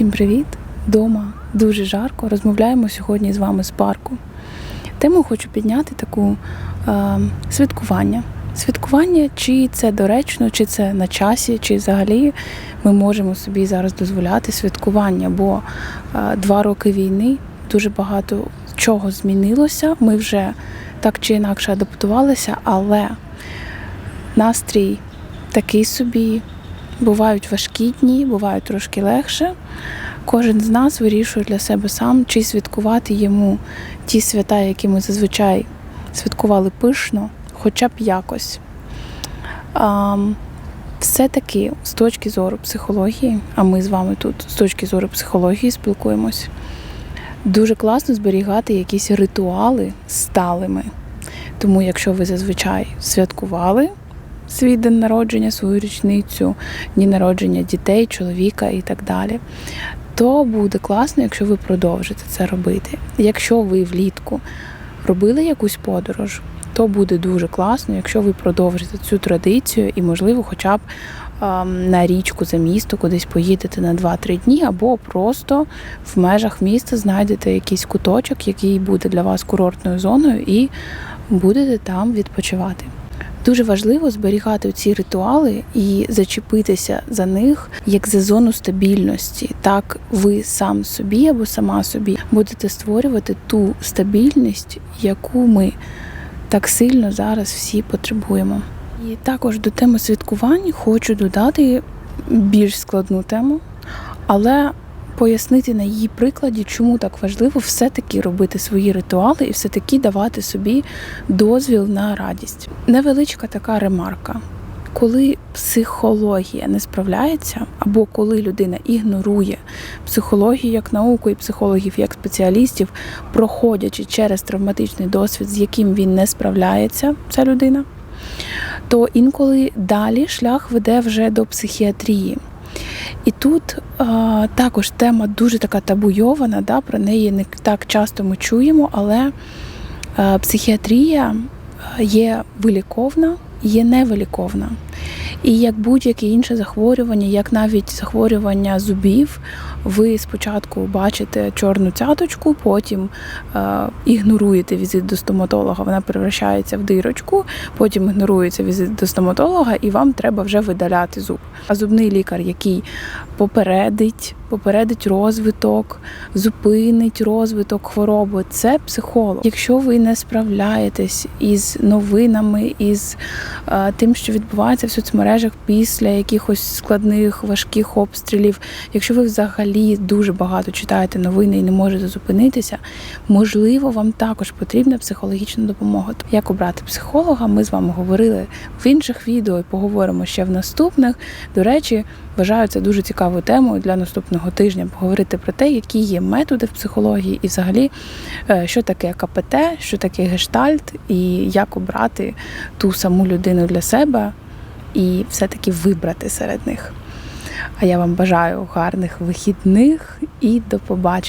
Всім привіт! Дома дуже жарко. Розмовляємо сьогодні з вами з парку. Тему хочу підняти таку е, святкування. Святкування, чи це доречно, чи це на часі, чи взагалі ми можемо собі зараз дозволяти святкування, бо е, два роки війни дуже багато чого змінилося. Ми вже так чи інакше адаптувалися, але настрій такий собі. Бувають важкі дні, бувають трошки легше. Кожен з нас вирішує для себе сам, чи святкувати йому ті свята, які ми зазвичай святкували пишно, хоча б якось. А, все-таки з точки зору психології, а ми з вами тут з точки зору психології спілкуємось, дуже класно зберігати якісь ритуали сталими. Тому, якщо ви зазвичай святкували свій день народження, свою річницю, дні народження дітей, чоловіка і так далі, то буде класно, якщо ви продовжите це робити. Якщо ви влітку робили якусь подорож, то буде дуже класно, якщо ви продовжите цю традицію і, можливо, хоча б на річку за місто кудись поїдете на 2-3 дні, або просто в межах міста знайдете якийсь куточок, який буде для вас курортною зоною, і будете там відпочивати. Дуже важливо зберігати ці ритуали і зачепитися за них як за зону стабільності. Так ви сам собі або сама собі будете створювати ту стабільність, яку ми так сильно зараз всі потребуємо. І також до теми святкувань хочу додати більш складну тему, але пояснити на її прикладі, чому так важливо все-таки робити свої ритуали і все-таки давати собі дозвіл на радість. Невеличка така ремарка. Коли психологія не справляється, або коли людина ігнорує психологію як науку і психологів як спеціалістів, проходячи через травматичний досвід, з яким він не справляється, ця людина, то інколи далі шлях веде вже до психіатрії. І тут а, також тема дуже така табуйована, да, про неї не так часто ми чуємо, але а, психіатрія є виліковна, є невиліковна. І як будь-яке інше захворювання, як навіть захворювання зубів, ви спочатку бачите чорну цяточку, потім е, ігноруєте візит до стоматолога, вона превращається в дирочку, потім ігнорується візит до стоматолога, і вам треба вже видаляти зуб. А зубний лікар, який попередить, попередить розвиток, зупинить розвиток хвороби, це психолог. Якщо ви не справляєтесь із новинами, із е, тим, що відбувається в соцмережах після якихось складних важких обстрілів, якщо ви взагалі дуже багато читаєте новини і не можете зупинитися, можливо, вам також потрібна психологічна допомога. Як обрати психолога? Ми з вами говорили в інших відео і поговоримо ще в наступних. До речі, вважаю це дуже цікавою темою для наступного тижня. Поговорити про те, які є методи в психології, і взагалі, е, що таке КПТ, що таке гештальт, і як обрати ту саму людину для себе і все-таки вибрати серед них. А я вам бажаю гарних вихідних і до побачення.